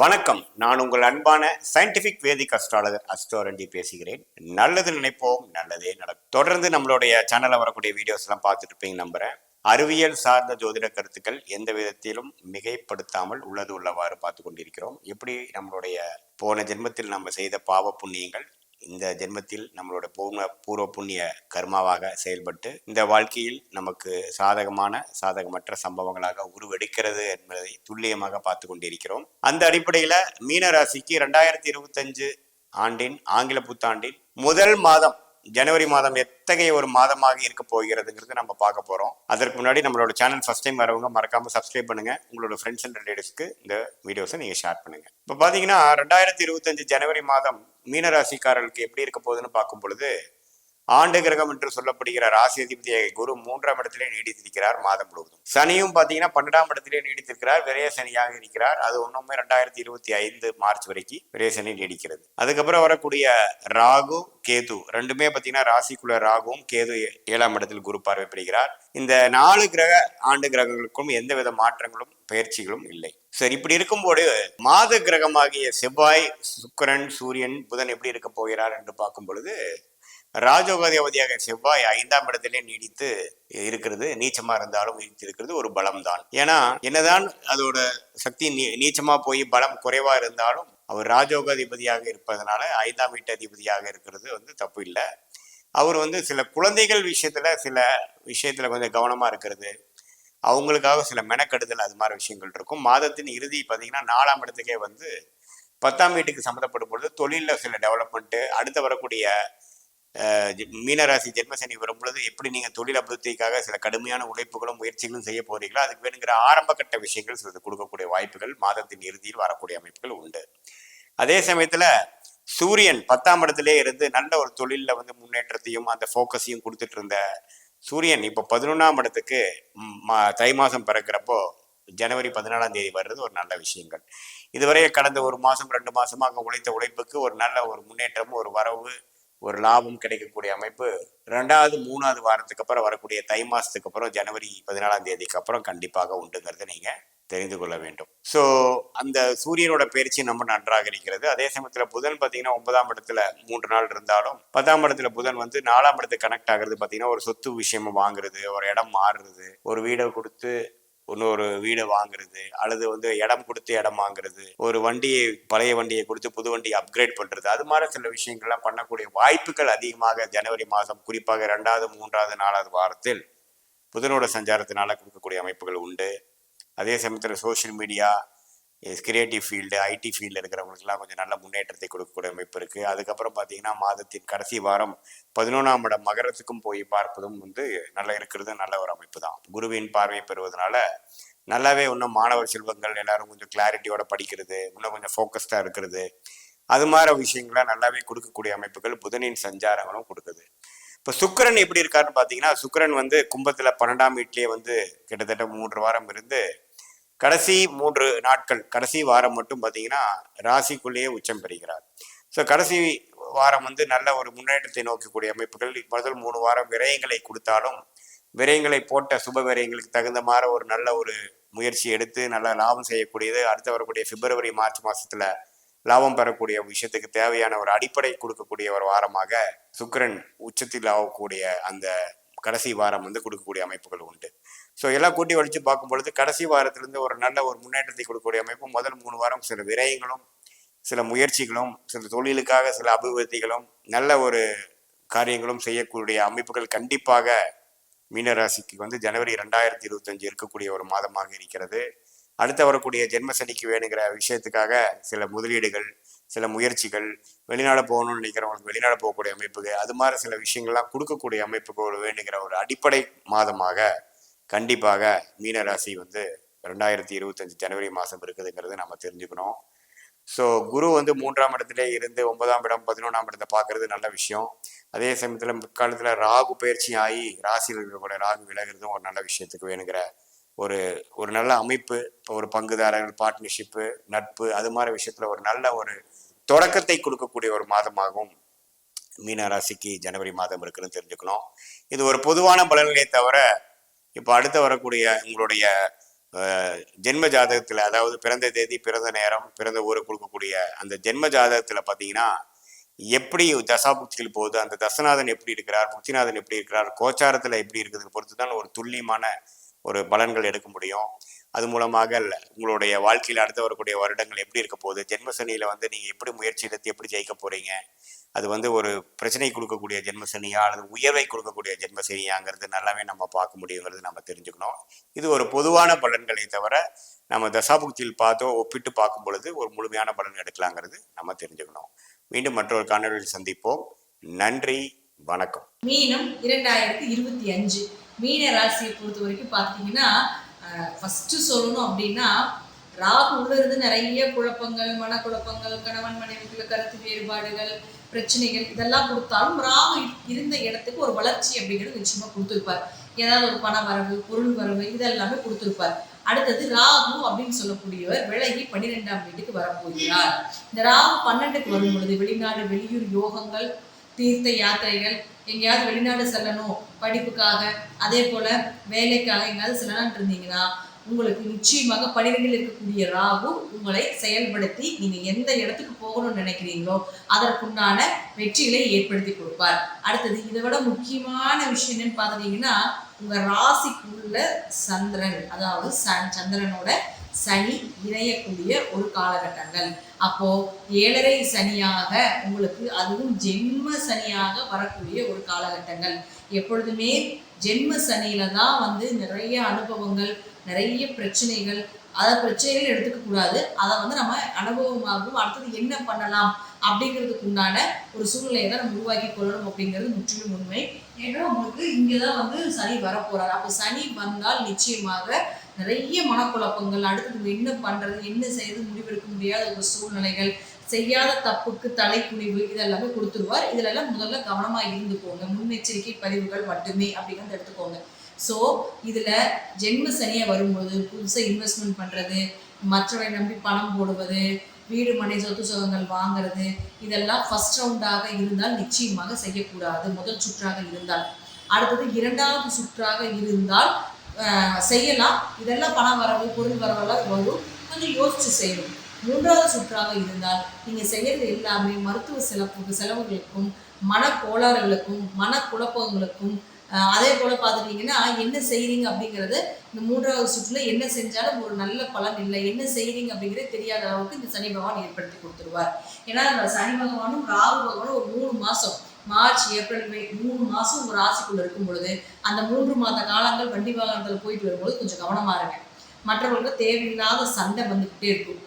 வணக்கம். நான் உங்கள் அன்பான சயின்டிபிக் வேதிக் அஸ்ட்ராலஜர் அஸ்ட்ரோரண்டி பேசுகிறேன். நல்லது நினைப்போம் நல்லதே நடக்கும். தொடர்ந்து நம்மளுடைய சேனலில் வரக்கூடிய வீடியோஸ் எல்லாம் பார்த்துட்டு இருப்பீங்க நம்புறேன். அறிவியல் சார்ந்த ஜோதிட கருத்துக்கள் எந்த விதத்திலும் மிகைப்படுத்தாமல் உள்ளது உள்ளவாறு பார்த்து கொண்டிருக்கிறோம். எப்படி நம்மளுடைய போன ஜென்மத்தில் நம்ம செய்த பாவ புண்ணியங்கள் இந்த ஜென்மத்தில் நம்மளோட பூர்ண பூர்வ புண்ணிய கர்மாவாக செயல்பட்டு இந்த வாழ்க்கையில் நமக்கு சாதகமான சாதகமற்ற சம்பவங்களாக உருவெடுக்கிறது என்பதை துல்லியமாக பார்த்து கொண்டிருக்கிறோம். அந்த அடிப்படையில் மீனராசிக்கு ரெண்டாயிரத்தி இருபத்தஞ்சு ஆண்டின் ஆங்கில புத்தாண்டின் முதல் மாதம் ஜனவரி மாதம் எத்தகைய ஒரு மாதமாக இருக்க போகிறதுங்கிறது நம்ம பார்க்க போகிறோம் அதற்கு முன்னாடி நம்மளோட சேனல் ஃபர்ஸ்ட் டைம் வரவங்க மறக்காமல் சப்ஸ்கிரைப் பண்ணுங்கள் உங்களோட ஃப்ரெண்ட்ஸ் அண்ட் ரிலேட்டிவ்ஸ்க்கு இந்த வீடியோஸை நீங்கள் ஷேர் பண்ணுங்க. இப்போ பார்த்தீங்கன்னா ரெண்டாயிரத்தி இருபத்தஞ்சு ஜனவரி மாதம் மீனராசிக்காரர்களுக்கு எப்படி இருக்க போகுதுன்னு பார்க்கும் பொழுது ஆண்டு கிரகம் என்று சொல்லப்படுகிற ராசி அதிபதியாக குரு மூன்றாம் இடத்திலே நீடித்திருக்கிறார் மாதம் முழுவதும். சனியும் பார்த்தீங்கன்னா பன்னெண்டாம் இடத்திலே நீடித்திருக்கிறார். விரைய சனியாக இருக்கிறார். அது ஒன்றுமே ரெண்டாயிரத்தி இருபத்தி ஐந்து மார்ச் வரைக்கும் விரைய சனி நீடிக்கிறது. அதுக்கப்புறம் வரக்கூடிய ராகு கேது. ரெண்டுமே பார்த்தீங்கன்னா ராசிக்குள்ள ராகுவும் கேது ஏழாம் இடத்தில் குரு பார்வைப்படுகிறார் இந்த நாலு கிரக ஆண்டு கிரகங்களுக்கும் எந்த வித மாற்றங்களும் பயிற்சிகளும் இல்லை. சரி இப்படி இருக்கும்போது மாத கிரகமாகிய செவ்வாய் சுக்கரன் சூரியன் புதன் எப்படி இருக்க போகிறார் என்று பார்க்கும் பொழுது ராஜோகாதிபதியாக செவ்வாய் ஐந்தாம் இடத்திலே நீடித்து இருக்கிறது. நீச்சமா இருந்தாலும் நீடித்து இருக்கிறது ஒரு பலம் தான் ஏன்னா என்னதான் அதோட சக்தி நீ நீச்சமா போய் பலம் குறைவா இருந்தாலும் அவர் ராஜோகாதிபதியாக இருப்பதனால ஐந்தாம் வீட்டு அதிபதியாக இருக்கிறது வந்து தப்பு இல்லை. அவர் வந்து சில குழந்தைகள் விஷயத்துல சில விஷயத்துல கொஞ்சம் கவனமா இருக்கிறது. அவங்களுக்காக சில மெனக்கெடுதல் அது மாதிரி விஷயங்கள் இருக்கும். மாதத்தின் இறுதி பார்த்தீங்கன்னா நாலாம் இடத்துக்கே வந்து பத்தாம் வீட்டுக்கு சம்மந்தப்படும் பொழுது தொழிலில் சில டெவலப்மெண்ட்டு அடுத்து வரக்கூடிய மீனராசி ஜென்மசனி வரும் பொழுது எப்படி நீங்கள் தொழில் அபிவிருத்திக்காக சில கடுமையான உழைப்புகளும் முயற்சிகளும் செய்ய போறீங்களோ அதுக்கு வேணுங்கிற ஆரம்ப கட்ட விஷயங்கள் சிலது கொடுக்கக்கூடிய வாய்ப்புகள் மாதத்தின் இறுதியில் வரக்கூடிய அமைப்புகள் உண்டு. அதே சமயத்தில் சூரியன் பத்தாம் இடத்திலே இருந்து நல்ல ஒரு தொழிலில் வந்து முன்னேற்றத்தையும் அந்த ஃபோக்கஸையும் கொடுத்துட்டு இருந்த சூரியன் இப்போ பதினொன்றாம் இடத்துக்கு மா- தை மாதம் பிறக்கிறப்போ ஜனவரி பதினாலாம் தேதி வர்றது ஒரு நல்ல விஷயங்கள். இதுவரையே கடந்த ஒரு மாதம் ரெண்டு மாதமாக உழைத்த உழைப்புக்கு ஒரு நல்ல ஒரு முன்னேற்றமும் ஒரு வரவு ஒரு லாபம் கிடைக்கக்கூடிய அமைப்பு. ரெண்டாவது மூணாவது வாரத்துக்கு அப்புறம் வரக்கூடிய தை மாதத்துக்கு அப்புறம் ஜனவரி பதினாலாம் தேதிக்கு அப்புறம் கண்டிப்பாக உண்டுங்கிறத நீங்க தெரிந்து கொள்ள வேண்டும். ஸோ அந்த சூரியனோட பயிற்சி நம்ம நன்றாக இருக்கிறது. அதே சமயத்தில் புதன் பார்த்தீங்கன்னா ஒன்பதாம் இடத்துல மூன்று நாள் இருந்தாலும் பத்தாம் இடத்துல புதன் வந்து நாலாம் இடத்துக்கு கனெக்ட் ஆகிறது பார்த்தீங்கன்னா ஒரு சொத்து விஷயமா வாங்குறது ஒரு இடம் மாறுறது ஒரு வீடை கொடுத்து இன்னொரு வீடை வாங்குறது அல்லது வந்து இடம் கொடுத்து இடம் வாங்குறது ஒரு வண்டியை பழைய வண்டியை கொடுத்து புது வண்டியை அப்கிரேட் பண்றது அது மாதிரி சில விஷயங்கள்லாம் பண்ணக்கூடிய வாய்ப்புகள் அதிகமாக ஜனவரி மாதம் குறிப்பாக ரெண்டாவது மூன்றாவது நாலாவது வாரத்தில் புதனோட சஞ்சாரத்தினால கொடுக்கக்கூடிய அமைப்புகள் உண்டு. அதே சமயத்தில் social media creative field IT ஃபீல்டில் இருக்கிறவங்களுக்குலாம் கொஞ்சம் நல்ல முன்னேற்றத்தை கொடுக்கக்கூடிய அமைப்பு இருக்குது அதுக்கப்புறம் பார்த்தீங்கன்னா மாதத்தின் கடைசி வாரம் பதினொன்றாம் இடம் மகரத்துக்கும் போய் பார்ப்பதும் வந்து நல்லா இருக்கிறது நல்ல ஒரு அமைப்பு தான் குருவின் பார்வை பெறுவதனால நல்லாவே இன்னும் மாணவர் செல்வங்கள் எல்லாரும் கொஞ்சம் கிளாரிட்டியோட படிக்கிறது இன்னும் கொஞ்சம் ஃபோக்கஸ்டாக இருக்கிறது. அது மாதிரி விஷயங்களை நல்லாவே கொடுக்கக்கூடிய அமைப்புகள் புதனின் சஞ்சாரங்களும் கொடுக்குது. இப்போ சுக்கரன் எப்படி இருக்காருன்னு பார்த்தீங்கன்னா சுக்கரன் வந்து கும்பத்தில் பன்னெண்டாம் வீட்லேயே வந்து கிட்டத்தட்ட மூன்று வாரம் இருந்து கடைசி மூன்று நாட்கள் கடைசி வாரம் மட்டும் பார்த்தீங்கன்னா ராசிக்குள்ளேயே உச்சம் பெறுகிறார். ஸோ கடைசி வாரம் வந்து நல்ல ஒரு முன்னேற்றத்தை நோக்கக்கூடிய அமைப்புகள். முதல் மூணு வாரம் விரயங்களை கொடுத்தாலும் விரயங்களை போட்ட சுப விரயங்களுக்கு தகுந்த மாதிரி ஒரு நல்ல ஒரு முயற்சி எடுத்து நல்ல லாபம் செய்யக்கூடியது. அடுத்து வரக்கூடிய பிப்ரவரி மார்ச் மாசத்துல லாபம் பெறக்கூடிய விஷயத்துக்கு தேவையான ஒரு அடிப்படை கொடுக்கக்கூடிய ஒரு வாரமாக சுக்கரன் உச்சத்தில் ஆகக்கூடிய அந்த கடைசி வாரம் வந்து கொடுக்கக்கூடிய அமைப்புகள் உண்டு. ஸோ எல்லாம் கூட்டி வலிச்சு பார்க்கும் பொழுது கடைசி வாரத்திலேருந்து ஒரு நல்ல ஒரு முன்னேற்றத்தை கொடுக்கக்கூடிய அமைப்பு முதல் மூணு வாரம் சில விரயங்களும் சில முயற்சிகளும் சில தொழிலுக்காக சில அபிவிருத்திகளும் நல்ல ஒரு காரியங்களும் செய்யக்கூடிய அமைப்புகள் கண்டிப்பாக மீனராசிக்கு வந்து ஜனவரி ரெண்டாயிரத்தி இருபத்தஞ்சு இருக்கக்கூடிய ஒரு மாதமாக இருக்கிறது. அடுத்து வரக்கூடிய ஜென்ம சனிக்கு வேணுங்கிற விஷயத்துக்காக சில முதலீடுகள் சில முயற்சிகள் வெளிநாடு போகணும்னு நினைக்கிறவங்களுக்கு வெளிநாடு போகக்கூடிய அமைப்புகள் அது மாதிரி சில விஷயங்கள்லாம் கொடுக்கக்கூடிய அமைப்புகள் வேணுங்கிற ஒரு அடிப்படை மாதமாக கண்டிப்பாக மீனராசி வந்து ரெண்டாயிரத்தி இருபத்தஞ்சு ஜனவரி மாதம் இருக்குதுங்கிறது நம்ம தெரிஞ்சுக்கணும். ஸோ குரு வந்து மூன்றாம் இடத்துல இருந்து ஒன்பதாம் இடம் பதினொன்றாம் இடத்தை பார்க்கறது நல்ல விஷயம். அதே சமயத்தில் முற்காலத்தில் ராகு பயிற்சி ஆகி ராசியில் இருக்கக்கூடிய ராகு விலகிறதும் ஒரு நல்ல விஷயத்துக்கு வேணுங்கிற ஒரு ஒரு நல்ல அமைப்பு இப்போ ஒரு பங்குதாரர்கள் பார்ட்னர்ஷிப்பு நட்பு அது மாதிரி விஷயத்தில் ஒரு நல்ல ஒரு தொடக்கத்தை கொடுக்கக்கூடிய ஒரு மாதமாகவும் மீனராசிக்கு ஜனவரி மாதம் இருக்குன்னு தெரிஞ்சுக்கணும். இது ஒரு பொதுவான பலன்களே தவிர இப்போ அடுத்து வரக்கூடிய உங்களுடைய ஜென்ம ஜாதகத்தில் அதாவது பிறந்த தேதி பிறந்த நேரம் பிறந்த ஊரை கொடுக்கக்கூடிய அந்த ஜென்ம ஜாதகத்தில் பார்த்தீங்கன்னா எப்படி தசாபுக்திகள் போகுது அந்த தசநாதன் எப்படி இருக்கிறார் புக்திநாதன் எப்படி இருக்கிறார் கோச்சாரத்தில் எப்படி இருக்குதுன்னு பொறுத்து தான் ஒரு துல்லியமான ஒரு பலன்கள் எடுக்க முடியும். அது மூலமாக உங்களுடைய வாழ்க்கையில் அடுத்து வரக்கூடிய வருடங்கள் எப்படி இருக்க போகுது? ஜென்ம சனியில் வந்து நீங்கள் எப்படி முயற்சி எடுத்து எப்படி ஜெயிக்க போகிறீங்க அது வந்து ஒரு பிரச்சனை கொடுக்கக்கூடிய ஜென்மசனியா அல்லது உயர்வை கொடுக்கக்கூடிய ஜென்ம சனியாங்கிறது நல்லாவே நம்ம பார்க்க முடியுங்கிறது நம்ம தெரிஞ்சுக்கணும். இது ஒரு பொதுவான பலன்களை தவிர நம்ம தசாபுக்தியில் பார்த்தோ ஒப்பிட்டு பார்க்கும் பொழுது ஒரு முழுமையான பலன் எடுக்கலாங்கிறது நம்ம தெரிஞ்சுக்கணும். மீண்டும் மற்றொரு காணொலியில் சந்திப்போம். நன்றி வணக்கம். மீனம் இரண்டாயிரத்தி இருபத்தி அஞ்சு. மீன ராசியை பொறுத்த வரைக்கும் பார்த்தீங்கன்னா ஃபஸ்ட்டு சொல்லணும் அப்படின்னா ராகு உள்ள இருந்து நிறைய குழப்பங்கள் மனக்குழப்பங்கள் கணவன் மனைவிக்குள்ள கருத்து வேறுபாடுகள் பிரச்சனைகள் இதெல்லாம் கொடுத்தாலும் ராகு இருந்த இடத்துக்கு ஒரு வளர்ச்சி அப்படிங்கிறது நிச்சயமா கொடுத்துருப்பார். ஏதாவது ஒரு பண வரவு பொருள் வரவு இதெல்லாமே கொடுத்துருப்பார். அடுத்தது ராகு அப்படின்னு சொல்லக்கூடியவர் விலகி பன்னிரெண்டாம் வீட்டுக்கு வரப்போகிறார். இந்த ராகு பன்னெண்டுக்கு வரும் பொழுது வெளிநாடு வெளியூர் யோகங்கள் தீர்த்த யாத்திரைகள் எங்கேயாவது வெளிநாடு செல்லணும் படிப்புக்காக. அதே போல வேலைக்காக எங்கேயாவது செல்லலாம்னு இருந்தீங்கன்னா உங்களுக்கு நிச்சயமாக பனிரெண்டில் இருக்கக்கூடிய ராகு உங்களை செயல்படுத்தி நீங்க எந்த இடத்துக்கு போகணும்னு நினைக்கிறீங்களோ அதற்குண்டான வெற்றிகளை ஏற்படுத்தி கொடுப்பார். அடுத்தது இதை விட முக்கியமான விஷயம் என்னன்னு பார்த்துட்டீங்கன்னா உங்க ராசிக்குள்ள சந்திரன் அதாவது சன் சந்திரனோட சனி இணையக்கூடிய ஒரு காலகட்டங்கள். அப்போ ஏழரை சனியாக உங்களுக்கு அதுவும் ஜென்ம சனியாக வரக்கூடிய ஒரு காலகட்டங்கள். எப்பொழுதுமே ஜென்ம சனியில தான் வந்து நிறைய அனுபவங்கள் நிறைய பிரச்சனைகள் அதை பிரச்சனைகள் எடுத்துக்க கூடாது. அதை வந்து நம்ம அனுபவமாகவும் அடுத்தது என்ன பண்ணலாம் அப்படிங்கிறதுக்கு உண்டான ஒரு சூழ்நிலையை தான் நம்ம உருவாக்கி கொள்ளணும் அப்படிங்கிறது முற்றிலும் உண்மை. ஏன்னா உங்களுக்கு இங்கே தான் வந்து சனி வரப்போறாரு. அப்போ சனி வந்தால் நிச்சயமாக நிறைய மனக்குழப்பங்கள் அடுத்து என்ன பண்றது என்ன செய்யறது முடிவெடுக்க முடியாத ஒரு சூழ்நிலைகள் செய்யாத தப்புக்கு தலைக்குனிவு இதெல்லாமே கொடுத்துருவார். இதுல எல்லாம் முதல்ல கவனமா இருந்துக்கோங்க முன்னெச்சரிக்கை பதிவுகள் மட்டுமே அப்படிங்கிறத எடுத்துக்கோங்க. ஸோ இதுல ஜென்ம சனியா வரும்போது புதுசாக இன்வெஸ்ட்மெண்ட் பண்றது மற்றவரை நம்பி பணம் போடுவது வீடு மனை சொத்து சுகங்கள் வாங்குறது இதெல்லாம் ஃபர்ஸ்ட் ரவுண்டாக இருந்தால் நிச்சயமாக செய்யக்கூடாது. முதல் சுற்றாக இருந்தால். அடுத்தது இரண்டாவது சுற்றாக இருந்தால் செய்யலாம். இதெல்லாம் பண வரவு பொருள் வரவெல்லாம் வரும் கொஞ்சம் யோசிச்சு செய்யணும். மூன்றாவது சுற்றாக இருந்தால் நீங்கள் செய்யறது எல்லாமே மருத்துவ செலவு செலவுகளுக்கும் மன கோளாறுகளுக்கும் மன குழப்பங்களுக்கும் அதே போல் பார்த்துட்டீங்கன்னா என்ன செய்கிறீங்க அப்படிங்கிறது இந்த மூன்றாவது சுற்றில் என்ன செஞ்சாலும் ஒரு நல்ல பலன் இல்லை. என்ன செய்கிறீங்க அப்படிங்கிறது தெரியாத அளவுக்கு இந்த சனி பகவான் ஏற்படுத்தி கொடுத்துருவார். ஏன்னா சனி பகவானும் ராகு பகவானும் ஒரு மூணு மாதம் மார்ச் ஏப்ரல் மே மூணு மாசம் உங்க ராசிக்குள்ள இருக்கும் பொழுது அந்த மூன்று மாத காலங்கள் வண்டி வாகனத்துல போயிட்டு வரும்போது கொஞ்சம் கவனமா இருங்க. மற்றவர்களுக்கு தேவையில்லாத சண்டை வந்துக்கிட்டே இருக்கும்.